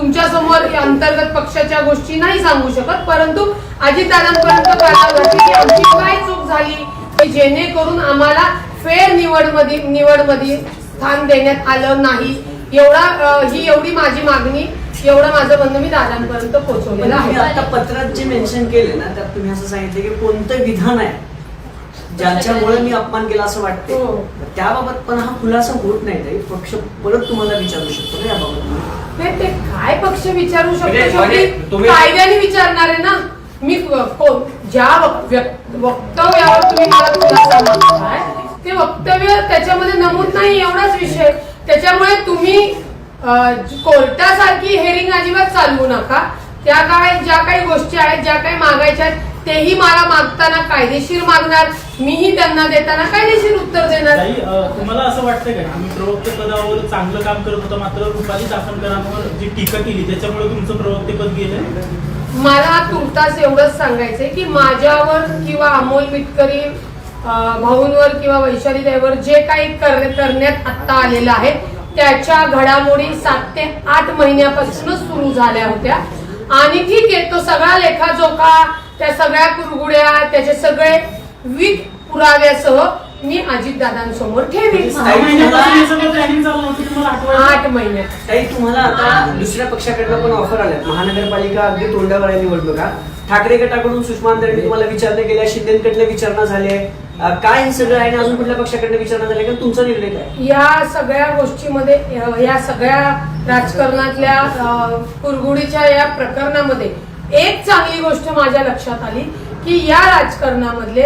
तुमच्यासमोर अंतर्गत पक्षाच्या गोष्टी नाही सांगू शकत परंतु अजितदादांपर्यंत कळावं की आमची काय चूक झाली की जेणेकरून आम्हाला फेर निवड निवडमध्ये निवड स्थान देण्यात आलं नाही. एवढा ही एवढी माझी मागणी एवढं माझं म्हणणं मी दादांपर्यंत पोहोचवलेलं आहे. आता पत्रात जे मेन्शन केले ना त्यात तुम्ही असं सांगितलं की कोणतं विधान आहे? ज्याच्यामुळे मी अपमान केला असं वाटते हो. त्याबाबत पण हा खुलासा होत नाही ताई. पक्ष परत तुम्हाला विचारू शकतो ना याबाबत. ते ते काय पक्ष विचारू म्हणजे- शकतो? म्हणजे शेवटी तुम्ही- कायद्याने विचारणार आहे ना? मी क- कोण ज्या वक- वक्तव्यावर तुम्ही मला खुलासा मागताय ते वक्तव्य त्याच्यामध्ये नमूद नाही एवढाच विषय. त्याच्यामुळे तुम्ही अं, कोर्टासारखी हेरिंग अजिबात चालवू नका. त्या काय ज्या काही गोष्टी आहेत ज्या काही मागायच्या आहेत तेही मला मागताना कायदेशीर मागणार मीही त्यांना देताना कायदेशीर उत्तर देणार. ताई, अ, तुम्हाला असं वाटतं का तुम्ही प्रवक्ते पदावर चांगलं काम करत होता मात्र रुपाली चाकणकरांवर जी टीका केली त्याच्यामुळे तुमचं प्रवक्तेपद गेलं मला तुर्तास एवढंच सांगायचंय की माझ्यावर किंवा अमोल मिटकरी अं, भाऊंवर किंवा वैशाली ताईवर जे काही कर- करण्यात आत्ता आलेलं आहे त्याच्या घडामोडी सात ते आठ महिन्यापासूनच सुरू झाल्या होत्या. आणि ठीक आहे तो सगळा लेखाजोखा त्या सगळ्या कुरगुड्या त्याचे सगळे विक पुराव्यासह मी अजितदादांसमोर ठेवीन. तुम्हाला आठवण आठ महिन्यात ताई तुम्हाला आता दुसऱ्या पक्षाकडनं पण ऑफर आल्या महानगरपालिका अगदी तोंडावर आहे निवडणुका. ठाकरे गटाकडून सुषमा अंधारेंनी तुम्हाला विचारणा केल्या शिंदेकडनं विचारणा झाली काय हे सगळं आहे आणि अजून कुठल्या पक्षाकडनं विचारणा झाली का तुमचा निर्णय काय? या सगळ्या गोष्टीमध्ये या सगळ्या राजकारणातल्या कुरगुडीच्या या प्रकरणामध्ये एक चांगली गोष्ट माझ्या लक्षात आली की या राजकारणामधले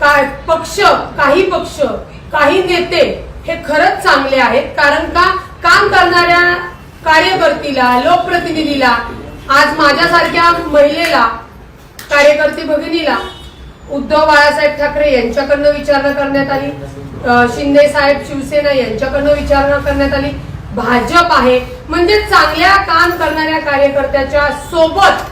काय पक्ष काही पक्ष काही नेते हे खरंच चांगले आहेत. कारण का? काम करणाऱ्या कार्यकर्तीला लोकप्रतिनिधीला आज माझ्यासारख्या महिलेला कार्यकर्ती भगिनीला उद्धव बाळासाहेब ठाकरे यांच्याकडनं विचारणा करण्यात आली. शिंदे साहेब शिवसेना यांच्याकडनं विचारणा करण्यात आली. भाजप आहे. म्हणजे चांगल्या काम करणाऱ्या कार्यकर्त्याच्या सोबत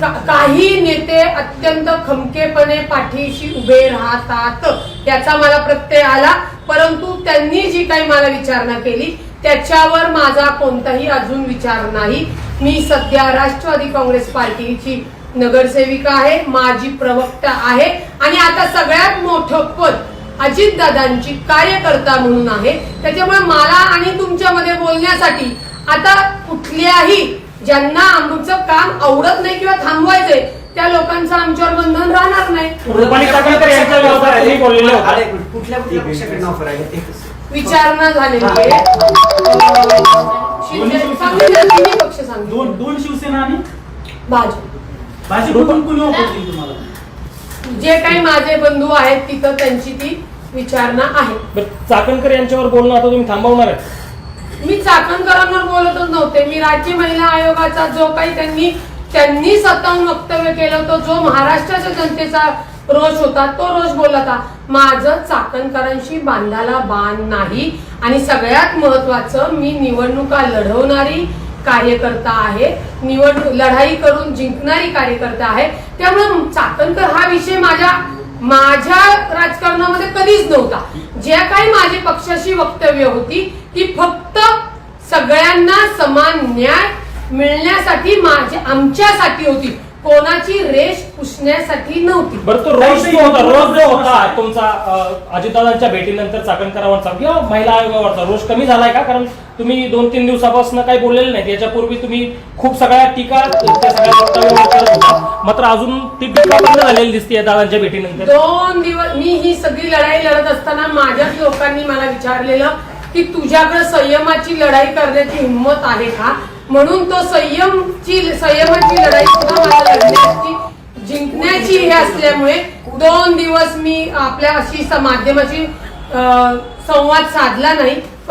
का- काही नेते अत्यंत खमकेपणे पाठीशी उभे राहतात. याचा मला प्रत्यय आला. परंतु त्यांनी जी काही मला विचारणा केली त्याच्यावर माझा कोणताही अजून विचार नाही. मी सध्या राष्ट्रवादी काँग्रेस पार्टीची नगरसेविका आहे माझी प्रवक्ता आहे आणि आता सगळ्यात मोठं पद अजितदादांची कार्यकर्ता म्हणून आहे. त्याच्यामुळे मला आणि तुमच्यामध्ये बोलण्यासाठी आता कुठल्याही ज्यांना आमचं काम आवडत नाही किंवा थांबवायचंय त्या लोकांचं आमच्यावर बंधन राहणार नाही. कुठल्या कुठल्या पक्षाकडनं ऑफर आहे. विचारणा झालेली आहे. अं, शिंदे सांगितलं तिन्ही पक्ष सांगितले. दोन दोन शिवसेना आणि? भाजप. कुणी केली तुम्हाला? जे काही माझे बंधू आहेत तिथं त्यांची ती विचारणा आहे. बरं, चाकणकर यांच्यावर बोलणं आता तुम्ही थांबवणार आहे मी चाकणकरांवर बोलतच नव्हते. मी राज्य महिला आयोगाचा जो काही त्यांनी त्यांनी स्वतःहून वक्तव्य केलं तो जो महाराष्ट्राच्या जनतेचा रोष होता तो रोष बोलला होता. माझं चाकणकरांशी बांधाला बाण नाही आणि सगळ्यात महत्वाचं मी निवडणुका लढवणारी कार्यकर्ता आहे. निवडणूक लढाई करून जिंकणारी कार्यकर्ता आहे. त्यामुळे चाकणकर हा विषय माझ्या माझ्या राजकारणामध्ये कधीच नव्हता. ज्या काही माझी पक्षाची वक्तव्य होती ती फक्त सगळ्यांना समान न्याय मिळण्यासाठी माझ्या आमच्यासाठी होती. कोणाची रेष पुसण्यासाठी नव्हती. बरं तो रोज जो होता रोज जो होता तुमचा अजितदादांच्या भेटीनंतर चाकणकरांवरचा किंवा महिला आयोगावरचा रोज कमी झालाय का? कारण तुम्ही दोन तीन दिवसापासून काही बोललेले नाही याच्यापूर्वी तुम्ही खूप सगळ्या टीका त्या सगळ्या मात्र अजून ती टीका बंद झालेली दिसते दादांच्या भेटीनंतर. दोन दिवस मी ही सगळी लढाई लढत असताना माझ्याच लोकांनी मला विचारलेलं की तुझ्याकडे संयमाची लढाई करण्याची हिंमत आहे का? म्हणून तो संयमची संयमाची लढाई सुद्धा मला लढण्याची जिंकण्याची हे असल्यामुळे दोन दिवस मी आपल्या अशी माध्यमाशी माध्यमाची संवाद साधला नाही.